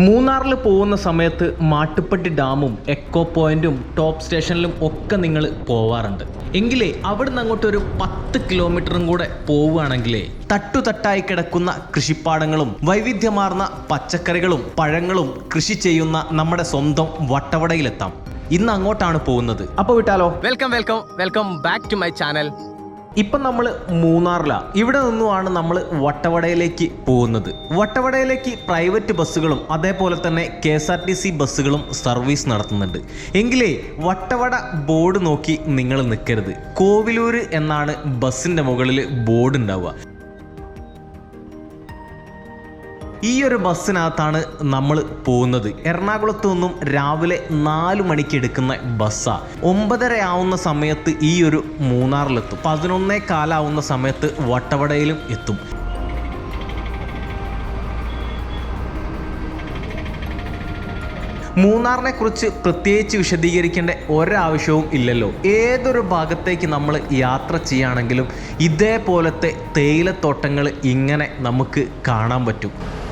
മൂന്നാറിൽ പോകുന്ന സമയത്ത് മാട്ടുപ്പെട്ടി ഡാമും എക്കോ പോയിന്റും ടോപ്പ് സ്റ്റേഷനിലും ഒക്കെ നിങ്ങൾ പോവാറുണ്ട്. എങ്കിലേ അവിടുന്ന് അങ്ങോട്ട് ഒരു പത്ത് കിലോമീറ്ററും കൂടെ പോവുകയാണെങ്കിലേ തട്ടുതട്ടായി കിടക്കുന്ന കൃഷിപ്പാടങ്ങളും വൈവിധ്യമാർന്ന പച്ചക്കറികളും പഴങ്ങളും കൃഷി ചെയ്യുന്ന നമ്മുടെ സ്വന്തം വട്ടവടയിലെത്താം. ഇന്ന് അങ്ങോട്ടാണ് പോകുന്നത്. അപ്പോൾ വിട്ടാലോ? Welcome welcome welcome back to my channel. ഇപ്പം നമ്മൾ മൂന്നാറിലാണ് ഇവിടെ നിന്നുമാണ് നമ്മൾ വട്ടവടയിലേക്ക് പോകുന്നത്. വട്ടവടയിലേക്ക് പ്രൈവറ്റ് ബസ്സുകളും അതേപോലെ തന്നെ K S R T C ബസ്സുകളും സർവീസ് നടത്തുന്നുണ്ട്. എങ്കിലേ വട്ടവട ബോർഡ് നോക്കി നിങ്ങൾ നിൽക്കരുത്. കോവിലൂർ എന്നാണ് ബസ്സിന്റെ മുകളിൽ ബോർഡ് ഉണ്ടാവുക. ഈ ഒരു ബസ്സിനകത്താണ് നമ്മൾ പോകുന്നത്. എറണാകുളത്തു നിന്നും രാവിലെ നാല് മണിക്ക് എടുക്കുന്ന ബസ്സാണ് ഒമ്പതര ആവുന്ന സമയത്ത് ഈ ഒരു മൂന്നാറിലെത്തും. പതിനൊന്നേ കാലാവുന്ന സമയത്ത് വട്ടവടയിലും എത്തും. മൂന്നാറിനെ കുറിച്ച് പ്രത്യേകിച്ച് വിശദീകരിക്കേണ്ട ഒരാവശ്യവും ഇല്ലല്ലോ. ഏതൊരു ഭാഗത്തേക്ക് നമ്മൾ യാത്ര ചെയ്യുകയാണെങ്കിലും ഇതേപോലത്തെ തേയിലത്തോട്ടങ്ങൾ ഇങ്ങനെ നമുക്ക് കാണാൻ പറ്റും.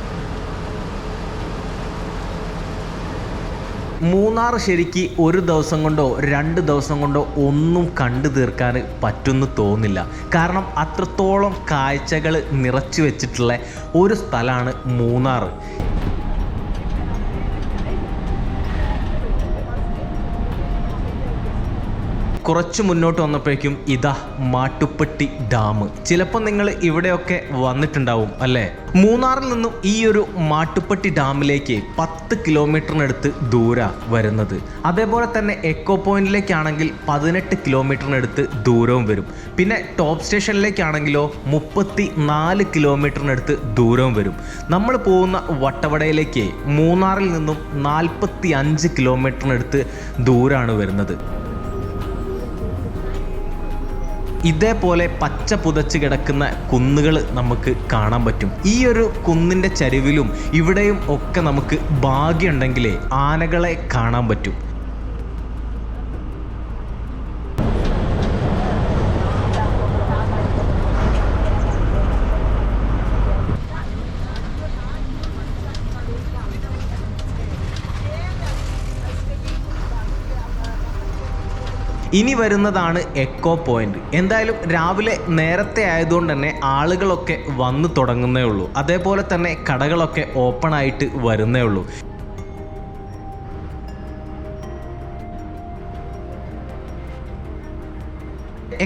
മൂന്നാർ ശരിക്ക് ഒരു ദിവസം കൊണ്ടോ രണ്ട് ദിവസം കൊണ്ടോ ഒന്നും കണ്ടു തീർക്കാൻ പറ്റുമെന്ന് തോന്നില്ല കാരണം അത്രത്തോളം കാഴ്ചകൾ നിറച്ചു വെച്ചിട്ടുള്ള ഒരു സ്ഥലമാണ് മൂന്നാർ കുറച്ച് മുന്നോട്ട് വന്നപ്പോഴേക്കും ഇതാ മാട്ടുപ്പെട്ടി ഡാം. ചിലപ്പോൾ നിങ്ങൾ ഇവിടെയൊക്കെ വന്നിട്ടുണ്ടാവും അല്ലേ? മൂന്നാറിൽ നിന്നും ഈ ഒരു മാട്ടുപ്പെട്ടി ഡാമിലേക്ക് പത്ത് കിലോമീറ്ററിനടുത്ത് ദൂര വരുന്നത്. അതേപോലെ തന്നെ എക്കോ പോയിന്റിലേക്കാണെങ്കിൽ പതിനെട്ട് കിലോമീറ്ററിനടുത്ത് ദൂരവും വരും. പിന്നെ ടോപ്പ് സ്റ്റേഷനിലേക്കാണെങ്കിലോ മുപ്പത്തി നാല് കിലോമീറ്ററിനടുത്ത് ദൂരവും വരും. നമ്മൾ പോകുന്ന വട്ടവടയിലേക്ക് മൂന്നാറിൽ നിന്നും നാൽപ്പത്തി അഞ്ച് കിലോമീറ്ററിനടുത്ത് ദൂരമാണ് വരുന്നത്. ഇതേപോലെ പച്ച പുതച്ച് കിടക്കുന്ന കുന്നുകൾ നമുക്ക് കാണാൻ പറ്റും. ഈ ഒരു കുന്നിന്റെ ചരിവിലും ഇവിടെയും ഒക്കെ നമുക്ക് ഭാഗ്യമുണ്ടെങ്കിലേ ആനകളെ കാണാൻ പറ്റും. ഇനി വരുന്നതാണ് എക്കോ പോയിന്റ് എന്തായാലും രാവിലെ നേരത്തെ ആയതുകൊണ്ട് തന്നെ ആളുകളൊക്കെ വന്നു തുടങ്ങുന്നേ ഉള്ളൂ. അതേപോലെ തന്നെ കടകളൊക്കെ ഓപ്പൺ ആയിട്ട് വരുന്നേ ഉള്ളൂ.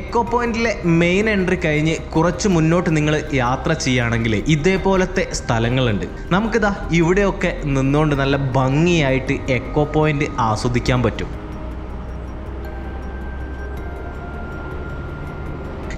എക്കോ പോയിന്റിലെ മെയിൻ എൻട്രി കഴിഞ്ഞ് കുറച്ച് മുന്നോട്ട് നിങ്ങൾ യാത്ര ചെയ്യുകയാണെങ്കിൽ ഇതേപോലത്തെ സ്ഥലങ്ങളുണ്ട്. നമുക്കിതാ ഇവിടെയൊക്കെ നിന്നുകൊണ്ട് നല്ല ഭംഗിയായിട്ട് എക്കോ പോയിന്റ് ആസ്വദിക്കാൻ പറ്റും.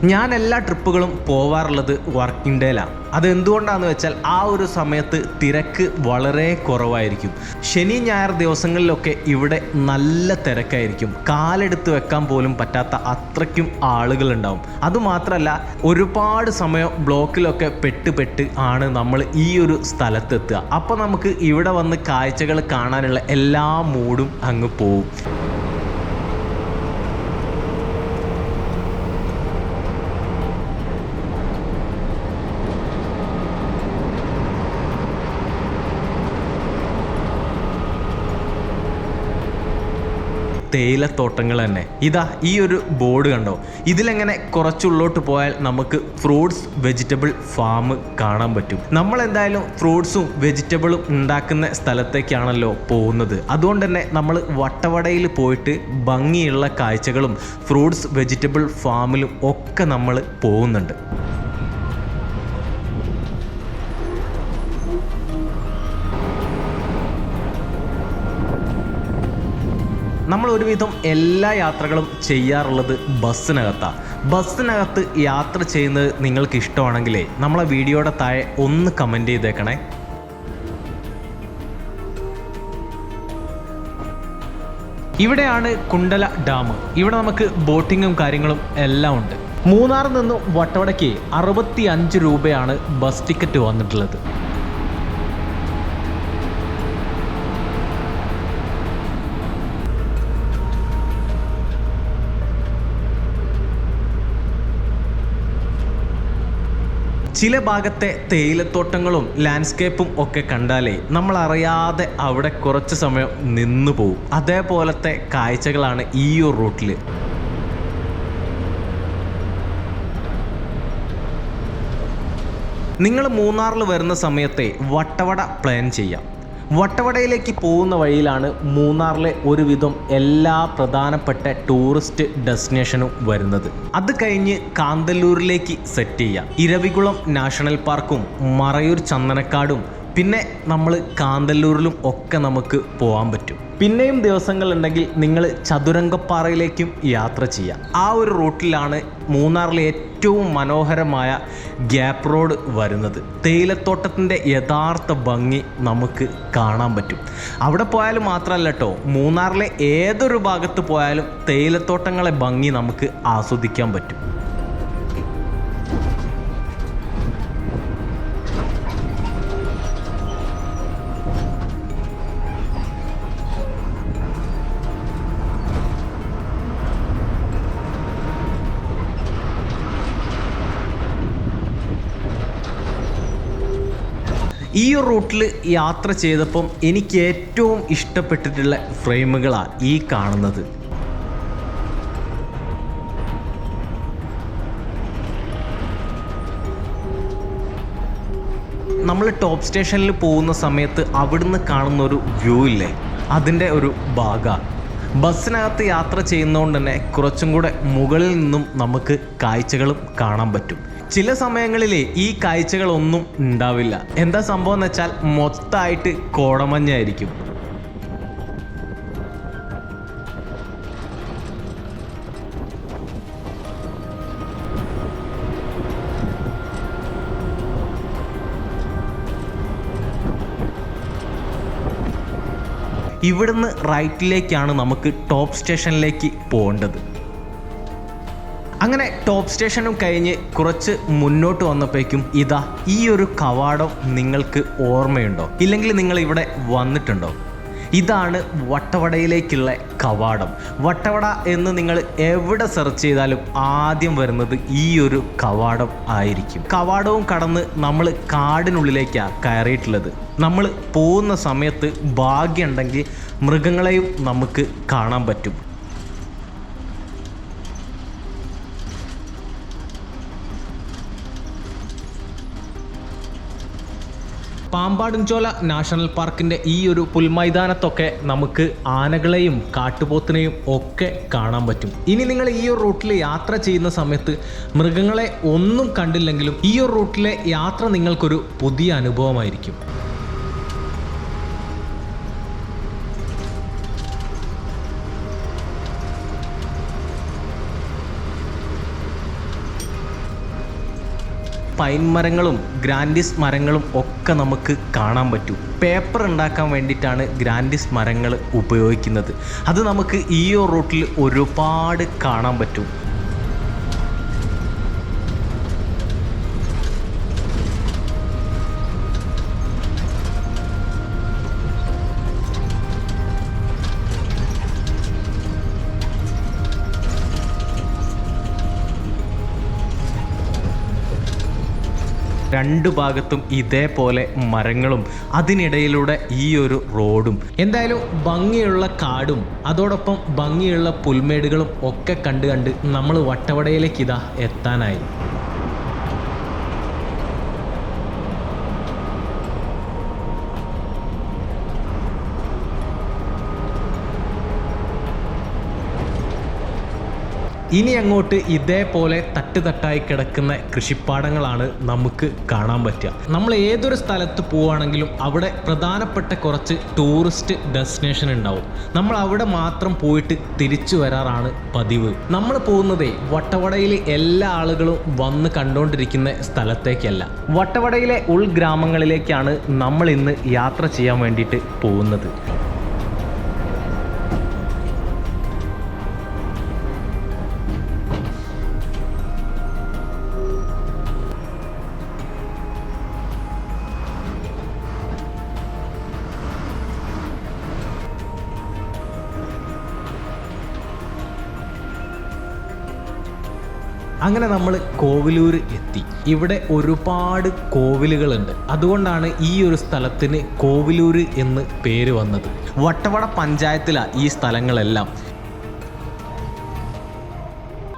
ഞാൻ എല്ലാ ട്രിപ്പുകളും പോവാറുള്ളത് വർക്കിംഗ് ഡേയിലാണ് അത് എന്തുകൊണ്ടാന്ന് വെച്ചാൽ ആ ഒരു സമയത്ത് തിരക്ക് വളരെ കുറവായിരിക്കും. ശനി ഞായർ ദിവസങ്ങളിലൊക്കെ ഇവിടെ നല്ല തിരക്കായിരിക്കും. കാലെടുത്ത് വെക്കാൻ പോലും പറ്റാത്ത അത്രയ്ക്കും ആളുകളുണ്ടാവും. അതുമാത്രമല്ല ഒരുപാട് സമയം ബ്ലോക്കിലൊക്കെ പെട്ട് പെട്ട് ആണ് നമ്മൾ ഈ ഒരു സ്ഥലത്തെത്തുക. അപ്പോൾ നമുക്ക് ഇവിടെ വന്ന് കാഴ്ചകൾ കാണാനുള്ള എല്ലാ മൂഡും അങ്ങ് പോവും. തേയിലത്തോട്ടങ്ങൾ തന്നെ ഇതാ ഈ ഒരു ബോർഡ് കണ്ടോ? ഇതിലെങ്ങനെ കുറച്ചുള്ളോട്ട് പോയാൽ നമുക്ക് ഫ്രൂട്ട്സ് വെജിറ്റബിൾ ഫാം കാണാൻ പറ്റും. നമ്മൾ എന്തായാലും ഫ്രൂട്ട്സും വെജിറ്റബിളും ഉണ്ടാക്കുന്ന സ്ഥലത്തേക്കാണല്ലോ പോകുന്നത്. അതുകൊണ്ട് തന്നെ നമ്മൾ വട്ടവടയിൽ പോയിട്ട് ഭംഗിയുള്ള കാഴ്ചകളും ഫ്രൂട്ട്സ് വെജിറ്റബിൾ ഫാമിലും ഒക്കെ നമ്മൾ പോകുന്നുണ്ട്. ഒരുവിധം എല്ലാ യാത്രകളും ചെയ്യാറുള്ളത് ബസ്സിനകത്താണ് ബസ്സിനകത്ത് യാത്ര ചെയ്യുന്നത് നിങ്ങൾക്ക് ഇഷ്ടമാണെങ്കിലേ നമ്മളെ വീഡിയോയുടെ താഴെ ഒന്ന് കമന്റ് ചെയ്തേക്കണേ. ഇവിടെയാണ് കുണ്ടല ഡാം. ഇവിടെ നമുക്ക് ബോട്ടിങ്ങും കാര്യങ്ങളും എല്ലാം ഉണ്ട്. മൂന്നാറിൽ നിന്നും വട്ടവടയ്ക്ക് അറുപത്തി അഞ്ച് രൂപയാണ് ബസ് ടിക്കറ്റ് വന്നിട്ടുള്ളത്. ചില ഭാഗത്തെ തേയിലത്തോട്ടങ്ങളും ലാൻഡ്സ്കേപ്പും ഒക്കെ കണ്ടാലേ നമ്മൾ അറിയാതെ അവിടെ കുറച്ച് സമയം നിന്നു പോകും അതേപോലത്തെ കാഴ്ചകളാണ് ഈ ഒരു റൂട്ടിൽ നിങ്ങൾ മൂന്നാറിൽ വരുന്ന സമയത്തെ വട്ടവട പ്ലാൻ ചെയ്യാം. വട്ടവടയിലേക്ക് പോകുന്ന വഴിയിലാണ് മൂന്നാറിലെ ഒരുവിധം എല്ലാ പ്രധാനപ്പെട്ട ടൂറിസ്റ്റ് ഡെസ്റ്റിനേഷനും വരുന്നത്. അത് കഴിഞ്ഞ് കാന്തല്ലൂരിലേക്ക് സെറ്റ് ചെയ്യാം ഇരവികുളം നാഷണൽ പാർക്കും മറയൂർ ചന്ദനക്കാടും പിന്നെ നമ്മൾ കാന്തല്ലൂരിലും ഒക്കെ നമുക്ക് പോകാൻ പറ്റും. പിന്നെയും ദിവസങ്ങളുണ്ടെങ്കിൽ നിങ്ങൾ ചതുരംഗപ്പാറയിലേക്കും യാത്ര ചെയ്യാം ആ ഒരു റൂട്ടിലാണ് മൂന്നാറിലെ ഏറ്റവും മനോഹരമായ ഗ്യാപ്പ് റോഡ് വരുന്നത്. തേയിലത്തോട്ടത്തിന്റെ യഥാർത്ഥ ഭംഗി നമുക്ക് കാണാൻ പറ്റും. അവിടെ പോയാലും മാത്രമല്ല കേട്ടോ മൂന്നാറിലെ ഏതൊരു ഭാഗത്ത് പോയാലും തേയിലത്തോട്ടങ്ങളെ ഭംഗി നമുക്ക് ആസ്വദിക്കാൻ പറ്റും. ഈ റൂട്ടിൽ യാത്ര ചെയ്തപ്പം എനിക്ക് ഏറ്റവും ഇഷ്ടപ്പെട്ടിട്ടുള്ള ഫ്രെയിമുകളാണ് ഈ കാണുന്നത്. നമ്മൾ ടോപ്പ് സ്റ്റേഷനിൽ പോകുന്ന സമയത്ത് അവിടുന്ന് കാണുന്ന ഒരു വ്യൂ ഇല്ലേ അതിന്റെ ഒരു ഭാഗ. ബസ്സിനകത്ത് യാത്ര ചെയ്യുന്നതുകൊണ്ട് തന്നെ കുറച്ചും കൂടെ മുകളിൽ നിന്നും നമുക്ക് കാഴ്ചകളും കാണാൻ പറ്റും. ചില സമയങ്ങളിൽ ഈ കാഴ്ചകളൊന്നും ഉണ്ടാവില്ല. എന്താ സംഭവം എന്ന് വെച്ചാൽ മൊത്തമായിട്ട് കോടമഞ്ഞായിരിക്കും ഇവിടുന്ന് റൈറ്റിലേക്കാണ് നമുക്ക് ടോപ്പ് സ്റ്റേഷനിലേക്ക് പോകേണ്ടത്. അങ്ങനെ ടോപ്പ് സ്റ്റേഷനും കഴിഞ്ഞ് കുറച്ച് മുന്നോട്ട് വന്നപ്പോഴേക്കും ഇതാ ഈ ഒരു കവാടം നിങ്ങൾക്ക് ഓർമ്മയുണ്ടോ? ഇല്ലെങ്കിൽ നിങ്ങൾ ഇവിടെ വന്നിട്ടുണ്ടോ? ഇതാണ് വട്ടവടയിലേക്കുള്ള കവാടം. വട്ടവട എന്ന് നിങ്ങൾ എവിടെ സെർച്ച് ചെയ്താലും ആദ്യം വരുന്നത് ഈ ഒരു കവാടം ആയിരിക്കും. കവാടവും കടന്ന് നമ്മൾ കാടിനുള്ളിലേക്കാണ് കയറിയിട്ടുള്ളത്. നമ്മൾ പോകുന്ന സമയത്ത് ഭാഗ്യമുണ്ടെങ്കിൽ മൃഗങ്ങളെയും നമുക്ക് കാണാൻ പറ്റും. പാമ്പാടുംചോല നാഷണൽ പാർക്കിന്റെ ഈ ഒരു പുൽമൈതാനത്തൊക്കെ നമുക്ക് ആനകളെയും കാട്ടുപോത്തിനെയും ഒക്കെ കാണാൻ പറ്റും. ഇനി നിങ്ങൾ ഈ ഒരു റൂട്ടിൽ യാത്ര ചെയ്യുന്ന സമയത്ത് മൃഗങ്ങളെ ഒന്നും കണ്ടില്ലെങ്കിലും ഈ ഒരു റൂട്ടിലെ യാത്ര നിങ്ങൾക്കൊരു പുതിയ അനുഭവമായിരിക്കും. പൈൻ മരങ്ങളും ഗ്രാൻഡിസ് മരങ്ങളും ഒക്കെ നമുക്ക് കാണാൻ പറ്റും. പേപ്പർ ഉണ്ടാക്കാൻ വേണ്ടിയിട്ടാണ് ഗ്രാൻഡിസ് മരങ്ങൾ ഉപയോഗിക്കുന്നത്. അത് നമുക്ക് ഈ റൂട്ടിൽ ഒരുപാട് കാണാൻ പറ്റും. രണ്ടു ഭാഗത്തും ഇതേപോലെ മരങ്ങളും അതിനിടയിലൂടെ ഈ ഒരു റോഡും. എന്തായാലും ഭംഗിയുള്ള കാടും അതോടൊപ്പം ഭംഗിയുള്ള പുൽമേടുകളും ഒക്കെ കണ്ട് കണ്ട് നമ്മൾ വട്ടവടയിലേക്ക് ഇതാ എത്താനായി. ഇനി അങ്ങോട്ട് ഇതേപോലെ തട്ടുതട്ടായി കിടക്കുന്ന കൃഷിപ്പാടങ്ങളാണ് നമുക്ക് കാണാൻ പറ്റുക. നമ്മൾ ഏതൊരു സ്ഥലത്ത് പോവുകയാണെങ്കിലും അവിടെ പ്രധാനപ്പെട്ട കുറച്ച് ടൂറിസ്റ്റ് ഡെസ്റ്റിനേഷൻ ഉണ്ടാവും. നമ്മൾ അവിടെ മാത്രം പോയിട്ട് തിരിച്ചു വരാറാണ് പതിവ്. നമ്മൾ പോകുന്നതേ വട്ടവടയിലെ എല്ലാ ആളുകളും വന്ന് കണ്ടുകൊണ്ടിരിക്കുന്ന സ്ഥലത്തേക്കല്ല. വട്ടവടയിലെ ഉൾഗ്രാമങ്ങളിലേക്കാണ് നമ്മൾ ഇന്ന് യാത്ര ചെയ്യാൻ വേണ്ടിയിട്ട് പോകുന്നത്. അങ്ങനെ നമ്മൾ കോവിലൂർ എത്തി. ഇവിടെ ഒരുപാട് കോവിലുകളുണ്ട്. അതുകൊണ്ടാണ് ഈ ഒരു സ്ഥലത്തിന് കോവിലൂർ എന്ന് പേര് വന്നത്. വട്ടവട പഞ്ചായത്തിലാണ് ഈ സ്ഥലങ്ങളെല്ലാം.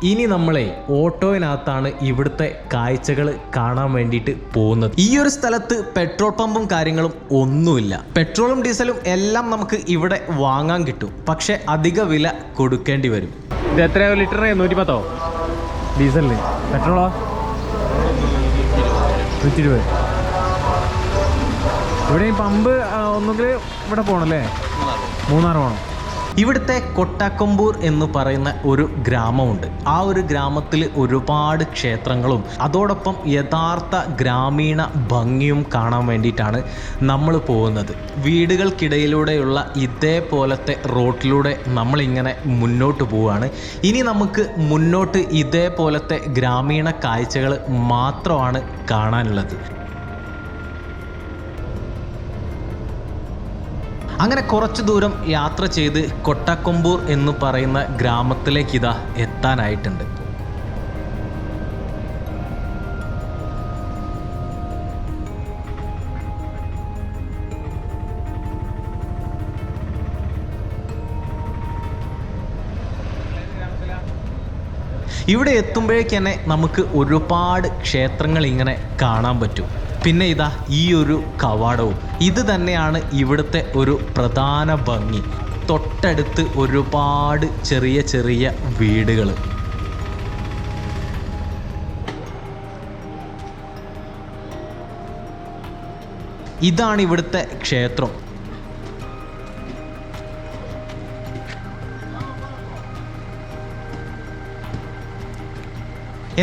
ഇനി നമ്മളെ ഓട്ടോയിനകത്താണ് ഇവിടുത്തെ കാഴ്ചകൾ കാണാൻ വേണ്ടിയിട്ട് പോകുന്നത്. ഈ ഒരു സ്ഥലത്ത് പെട്രോൾ പമ്പും കാര്യങ്ങളും ഒന്നുമില്ല. പെട്രോളും ഡീസലും എല്ലാം നമുക്ക് ഇവിടെ വാങ്ങാൻ കിട്ടും. പക്ഷെ അധിക വില കൊടുക്കേണ്ടി വരും. ഇത് എത്രയോ? ലിറ്റർ നൂറ്റി പത്തോ ഡീസലിന്. പെട്രോളോ? നൂറ്റി ഇരുപത് ഇവിടെ ഈ പമ്പ് ഒന്നുകിൽ ഇവിടെ പോകണല്ലേ മൂന്നാർ പോകണം ഇവിടുത്തെ കൊട്ടാക്കൊമ്പൂർ എന്ന് പറയുന്ന ഒരു ഗ്രാമമുണ്ട്. ആ ഒരു ഗ്രാമത്തിൽ ഒരുപാട് ക്ഷേത്രങ്ങളും അതോടൊപ്പം യഥാർത്ഥ ഗ്രാമീണ ഭംഗിയും കാണാൻ വേണ്ടിയിട്ടാണ് നമ്മൾ പോകുന്നത്. വീടുകൾക്കിടയിലൂടെയുള്ള ഇതേപോലത്തെ റോട്ടിലൂടെ നമ്മളിങ്ങനെ മുന്നോട്ട് പോവുകയാണ്. ഇനി നമുക്ക് മുന്നോട്ട് ഇതേപോലത്തെ ഗ്രാമീണ കാഴ്ചകൾ മാത്രമാണ് കാണാനുള്ളത്. അങ്ങനെ കുറച്ച് ദൂരം യാത്ര ചെയ്ത് കൊട്ടക്കൊമ്പൂർ എന്ന് പറയുന്ന ഗ്രാമത്തിലേക്ക് ഇതാ എത്താനായിട്ടുണ്ട്. ഇവിടെ എത്തുമ്പോഴേക്ക് തന്നെ നമുക്ക് ഒരുപാട് ക്ഷേത്രങ്ങൾ ഇങ്ങനെ കാണാൻ പറ്റും. പിന്നെ ഇതാ ഈ ഒരു കവാടവും. ഇത് തന്നെയാണ് ഇവിടുത്തെ ഒരു പ്രധാന ഭംഗി. തൊട്ടടുത്ത് ഒരുപാട് ചെറിയ ചെറിയ വീടുകൾ ഇതാണ് ഇവിടുത്തെ ക്ഷേത്രം.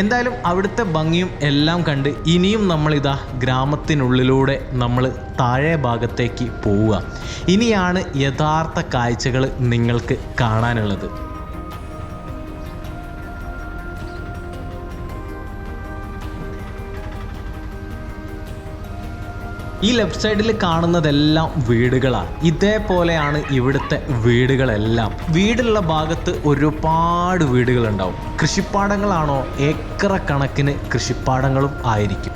എന്തായാലും അവിടുത്തെ ഭംഗിയും എല്ലാം കണ്ട് ഇനിയും നമ്മളിതാ ഗ്രാമത്തിനുള്ളിലൂടെ നമ്മൾ താഴെ ഭാഗത്തേക്ക് പോവുക. ഇനിയാണ് യഥാർത്ഥ കാഴ്ചകൾ നിങ്ങൾക്ക് കാണാനുള്ളത്. ഈ ലെഫ്റ്റ് സൈഡിൽ കാണുന്നതെല്ലാം വീടുകളാണ്. ഇതേപോലെയാണ് ഇവിടുത്തെ വീടുകളെല്ലാം. വീടുള്ള ഭാഗത്ത് ഒരുപാട് വീടുകളുണ്ടാവും. കൃഷിപ്പാടങ്ങളാണോ ഏക്കറ കണക്കിന് കൃഷിപ്പാടങ്ങളും ആയിരിക്കും.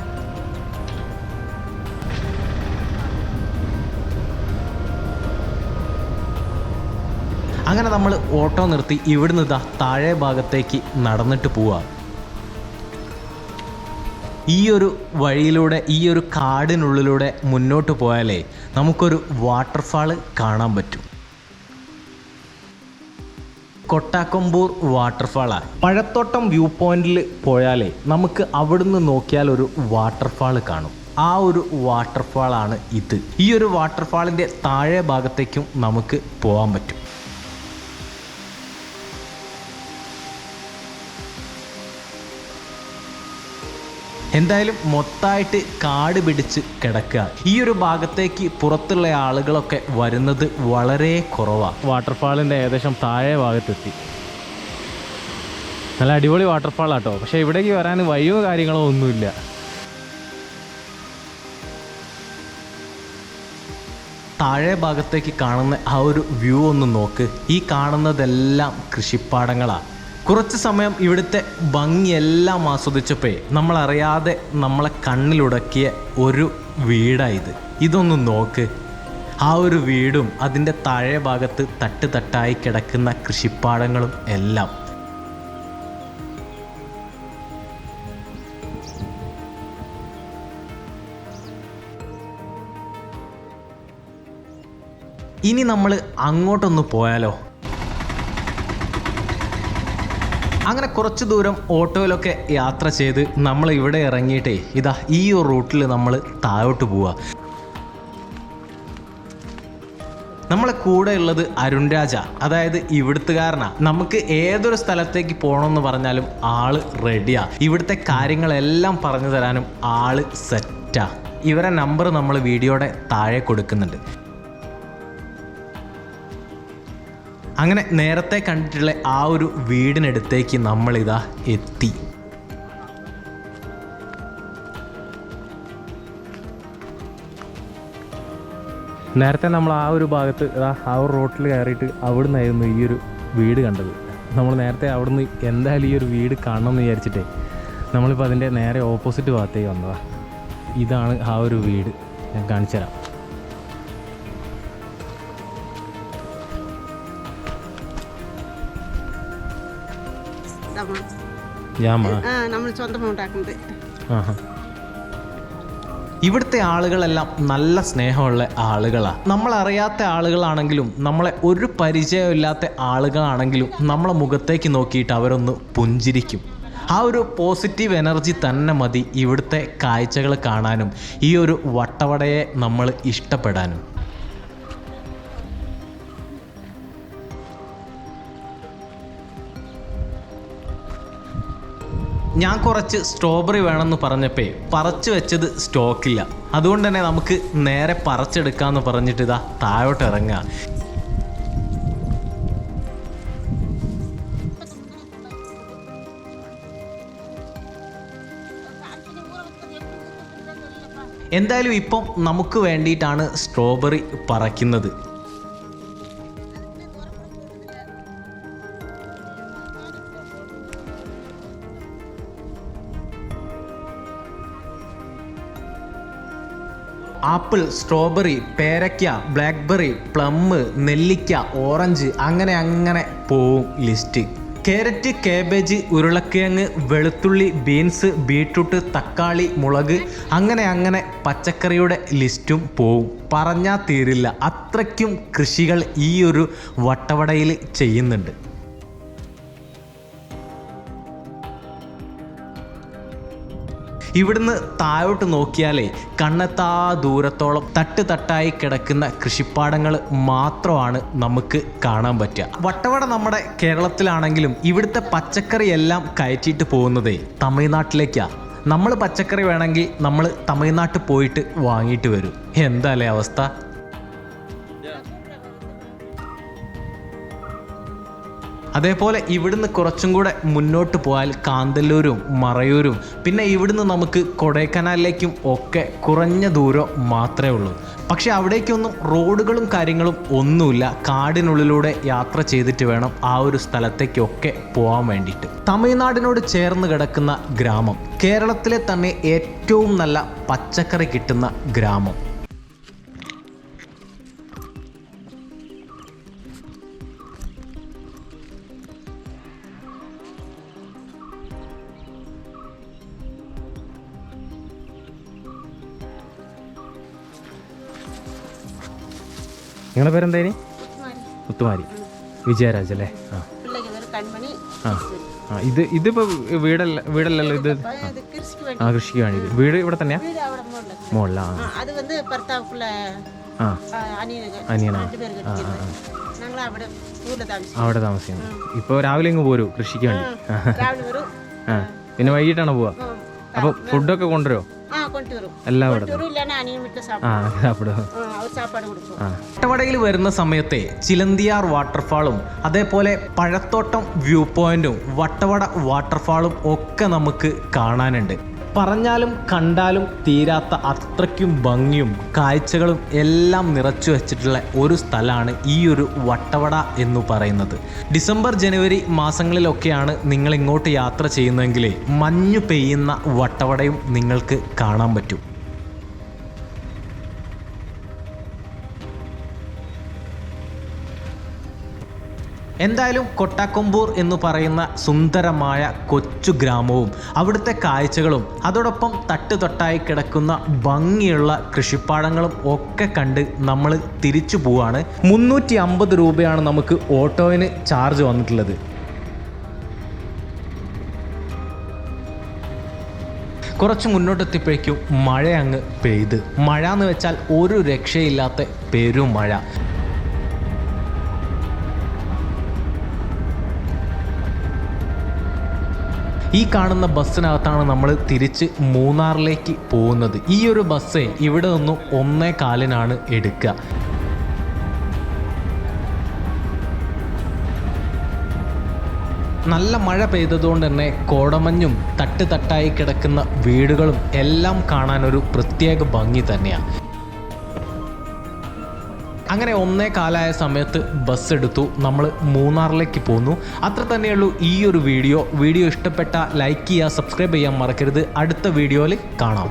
അങ്ങനെ നമ്മൾ ഓട്ടോ നിർത്തി ഇവിടുന്ന് താഴെ ഭാഗത്തേക്ക് നടന്നിട്ട് പോവുക ഈ ഒരു വഴിയിലൂടെ ഈ ഒരു കാടിനുള്ളിലൂടെ മുന്നോട്ട് പോയാലേ നമുക്കൊരു വാട്ടർഫാൾ കാണാൻ പറ്റും. കൊട്ടാക്കൊമ്പൂർ വാട്ടർഫാളാണ് പഴത്തോട്ടം വ്യൂ പോയിന്റിൽ പോയാലേ നമുക്ക് അവിടുന്ന് നോക്കിയാൽ ഒരു വാട്ടർഫാൾ കാണും. ആ ഒരു വാട്ടർഫാളാണ് ഇത്. ഈ ഒരു വാട്ടർഫാളിന്റെ താഴെ ഭാഗത്തേക്കും നമുക്ക് പോകാൻ പറ്റും. എന്തായാലും മൊത്തമായിട്ട് കാട് പിടിച്ച് കിടക്കുക. ഈ ഒരു ഭാഗത്തേക്ക് പുറത്തുള്ള ആളുകളൊക്കെ വരുന്നത് വളരെ കുറവാണ് വാട്ടർഫാളിന്റെ ഏകദേശം താഴെ ഭാഗത്തെത്തി. നല്ല അടിപൊളി വാട്ടർഫാളാട്ടോ. പക്ഷേ ഇവിടേക്ക് വരാൻ വഴിയോ കാര്യങ്ങളോ ഒന്നുമില്ല. താഴെ ഭാഗത്തേക്ക് കാണുന്ന ആ ഒരു വ്യൂ ഒന്ന് നോക്ക്. ഈ കാണുന്നതെല്ലാം കൃഷിപ്പാടങ്ങളാണ് കുറച്ച് സമയം ഇവിടുത്തെ ഭംഗിയെല്ലാം നമ്മൾ നമ്മളറിയാതെ നമ്മളെ കണ്ണിലുടക്കിയ ഒരു വീടായത്. ഇതൊന്ന് നോക്ക്. ആ ഒരു വീടും അതിന്റെ താഴെ ഭാഗത്ത് തട്ട് തട്ടായി കിടക്കുന്ന കൃഷിപ്പാടങ്ങളും എല്ലാം. ഇനി നമ്മൾ അങ്ങോട്ടൊന്ന് പോയാലോ? അങ്ങനെ കുറച്ച് ദൂരം ഓട്ടോയിലൊക്കെ യാത്ര ചെയ്ത് നമ്മൾ ഇവിടെ ഇറങ്ങിയിട്ടേ ഇതാ ഈ ഒരു റൂട്ടിൽ നമ്മൾ താഴോട്ട് പോവുക നമ്മളെ കൂടെ ഉള്ളത് അരുൺ രാജ. അതായത് ഇവിടുത്തുകാരനാ. നമുക്ക് ഏതൊരു സ്ഥലത്തേക്ക് പോകണമെന്ന് പറഞ്ഞാലും ആൾ റെഡിയാ ഇവിടുത്തെ കാര്യങ്ങളെല്ലാം പറഞ്ഞു തരാനും ആൾ സെറ്റാ ഇവരെ നമ്പർ നമ്മൾ വീഡിയോയുടെ താഴെ കൊടുക്കുന്നുണ്ട്. അങ്ങനെ നേരത്തെ കണ്ടിട്ടുള്ള ആ ഒരു വീടിനടുത്തേക്ക് നമ്മളിതാ എത്തി. നേരത്തെ നമ്മൾ ആ ഒരു ഭാഗത്ത് ആ ഒരു റോട്ടിൽ കയറിയിട്ട് അവിടെ നിന്നായിരുന്നു ഈ ഒരു വീട് കണ്ടത്. നമ്മൾ നേരത്തെ അവിടുന്ന് എന്തായാലും ഈ ഒരു വീട് കാണണം എന്ന് വിചാരിച്ചിട്ടേ നമ്മളിപ്പോൾ അതിന്റെ നേരെ ഓപ്പോസിറ്റ് ഭാഗത്തേക്ക് വന്നതാണ് ഇതാണ് ആ ഒരു വീട്. ഞാൻ കാണിച്ചു തരാം ആ നമ്മൾ സ്വന്തം ഉണ്ടാക്കുന്നത്. ആഹാ. ഇവിടുത്തെ ആളുകളെല്ലാം നല്ല സ്നേഹമുള്ള ആളുകളാണ് നമ്മൾ അറിയാത്ത ആളുകളാണെങ്കിലും നമ്മളെ ഒരു പരിചയമില്ലാത്ത ആളുകളാണെങ്കിലും നമ്മളെ മുഖത്തേക്ക് നോക്കിയിട്ട് അവരൊന്ന് പുഞ്ചിരിക്കും. ആ ഒരു പോസിറ്റീവ് എനർജി തന്നെ മതി ഇവിടുത്തെ കാഴ്ചകൾ കാണാനും ഈ ഒരു വട്ടവടയെ നമ്മൾ ഇഷ്ടപ്പെടാനും. ഞാൻ കുറച്ച് സ്ട്രോബെറി വേണമെന്ന് പറഞ്ഞപ്പേ പറിച്ചു വെച്ചത് സ്റ്റോക്കില്ല അതുകൊണ്ട് തന്നെ നമുക്ക് നേരെ പറിച്ചെടുക്കാന്ന് പറഞ്ഞിട്ട് ഇതാ താഴോട്ട് ഇറങ്ങുക. എന്തായാലും ഇപ്പം നമുക്ക് വേണ്ടിയിട്ടാണ് സ്ട്രോബെറി പറിക്കുന്നത്. ആപ്പിൾ സ്ട്രോബെറി പേരയ്ക്ക ബ്ലാക്ക്ബെറി പ്ലം നെല്ലിക്ക ഓറഞ്ച് അങ്ങനെ അങ്ങനെ പോവും ലിസ്റ്റ്. കാരറ്റ് കാബേജ് ഉരുളക്കിഴങ്ങ് വെളുത്തുള്ളി ബീൻസ് ബീട്രൂട്ട് തക്കാളി മുളക് അങ്ങനെ അങ്ങനെ പച്ചക്കറിയുടെ ലിസ്റ്റും പോവും. പറഞ്ഞാൽ തീരില്ല അത്രയ്ക്കും കൃഷികൾ ഈ ഒരു വട്ടവടയിൽ ചെയ്യുന്നുണ്ട്. ഇവിടുന്ന് താഴോട്ട് നോക്കിയാലേ കണ്ണെത്താ ദൂരത്തോളം തട്ട് തട്ടായി കിടക്കുന്ന കൃഷിപ്പാടങ്ങൾ മാത്രമാണ് നമുക്ക് കാണാൻ പറ്റുക. വട്ടവട നമ്മുടെ കേരളത്തിലാണെങ്കിലും ഇവിടുത്തെ പച്ചക്കറി എല്ലാം കയറ്റിയിട്ട് പോകുന്നതേ തമിഴ്നാട്ടിലേക്കാ. നമ്മൾ പച്ചക്കറി വേണമെങ്കിൽ നമ്മൾ തമിഴ്നാട്ടിൽ പോയിട്ട് വാങ്ങിയിട്ട് വരും. എന്താ അല്ലേ അവസ്ഥ? അതേപോലെ ഇവിടുന്ന് കുറച്ചും കൂടെ മുന്നോട്ട് പോയാൽ കാന്തല്ലൂരും മറയൂരും പിന്നെ ഇവിടുന്ന് നമുക്ക് കൊടൈക്കനാലിലേക്കും ഒക്കെ കുറഞ്ഞ ദൂരം മാത്രമേ ഉള്ളൂ. പക്ഷെ അവിടേക്കൊന്നും റോഡുകളും കാര്യങ്ങളും ഒന്നുമില്ല. കാടിനുള്ളിലൂടെ യാത്ര ചെയ്തിട്ട് വേണം ആ ഒരു സ്ഥലത്തേക്കൊക്കെ പോകാൻ വേണ്ടിയിട്ട്. തമിഴ്നാടിനോട് ചേർന്ന് കിടക്കുന്ന ഗ്രാമം കേരളത്തിലെ തന്നെ ഏറ്റവും നല്ല പച്ചക്കറി കിട്ടുന്ന ഗ്രാമം. നിങ്ങളുടെ പേരെന്തേനി മുത്തുമാരി. വിജയരാജ് അല്ലേ? ആ. ആ. ഇത് ഇതിപ്പോ വീടല്ല വീടല്ലല്ലോ ഇത്? ആ കൃഷിക്ക് വേണ്ടി. വീട് ഇവിടെ തന്നെയാ? മുകളിലാ. ആ. അനിയനാ അവിടെ താമസിക്കുന്നു. ഇപ്പൊ രാവിലെ ഇങ്ങ് പോരൂ കൃഷിക്ക് വേണ്ടി. ആ പിന്നെ വൈകിട്ടാണ് പോവാ? അപ്പൊ ഫുഡൊക്കെ കൊണ്ടുവരുമോ ഒറ്റമടയിൽ വരുന്ന സമയത്തെ ചിലന്തിയാർ വാട്ടർഫാളും അതേപോലെ പഴത്തോട്ടം വ്യൂ പോയിന്റും വട്ടവട വാട്ടർഫാളും ഒക്കെ നമുക്ക് കാണാനുണ്ട്. പറഞ്ഞാലും കണ്ടാലും തീരാത്ത അത്രയ്ക്കും ഭംഗിയും കാഴ്ചകളും എല്ലാം നിറച്ചു വെച്ചിട്ടുള്ള ഒരു സ്ഥലമാണ് ഈ ഒരു വട്ടവട എന്ന് പറയുന്നത്. ഡിസംബർ ജനുവരി മാസങ്ങളിലൊക്കെയാണ് നിങ്ങൾ ഇങ്ങോട്ട് യാത്ര ചെയ്യുന്നതെങ്കിൽ മഞ്ഞു പെയ്യുന്ന വട്ടവടയും നിങ്ങൾക്ക് കാണാൻ പറ്റും. എന്തായാലും കൊട്ടാക്കൊമ്പൂർ എന്ന് പറയുന്ന സുന്ദരമായ കൊച്ചു ഗ്രാമവും അവിടുത്തെ കാഴ്ചകളും അതോടൊപ്പം തട്ടുതൊട്ടായി കിടക്കുന്ന ഭംഗിയുള്ള കൃഷിപ്പാടങ്ങളും ഒക്കെ കണ്ട് നമ്മൾ തിരിച്ചു പോവാണ്. മുന്നൂറ്റി അമ്പത് രൂപയാണ് നമുക്ക് ഓട്ടോയിന് ചാർജ് വന്നിട്ടുള്ളത്. കുറച്ച് മുന്നോട്ടെത്തിയപ്പോഴേക്കും മഴ അങ്ങ് പെയ്ത്. മഴ എന്ന് വെച്ചാൽ ഒരു രക്ഷയില്ലാത്ത പെരുമഴ. ഈ കാണുന്ന ബസ്സിനകത്താണ് നമ്മൾ തിരിച്ച് മൂന്നാറിലേക്ക് പോകുന്നത്. ഈ ഒരു ബസ് ഇവിടെ നിന്നും ഒന്നേ കാലിനാണ് എടുക്കുക. നല്ല മഴ പെയ്തതുകൊണ്ട് തന്നെ കോടമഞ്ഞും തട്ട് തട്ടായി കിടക്കുന്ന വീടുകളും എല്ലാം കാണാൻ ഒരു പ്രത്യേക ഭംഗി തന്നെയാണ് അങ്ങനെ ഒന്നേ കാലായ സമയത്ത് ബസ് എടുത്തു. നമ്മൾ മൂന്നാറിലേക്ക് പോന്നു. അത്ര തന്നെയുള്ളൂ ഈ ഒരു വീഡിയോ. വീഡിയോ ഇഷ്ടപ്പെട്ട ലൈക്ക് ചെയ്യുക സബ്സ്ക്രൈബ് ചെയ്യാൻ മറക്കരുത്. അടുത്ത വീഡിയോയിൽ കാണാം.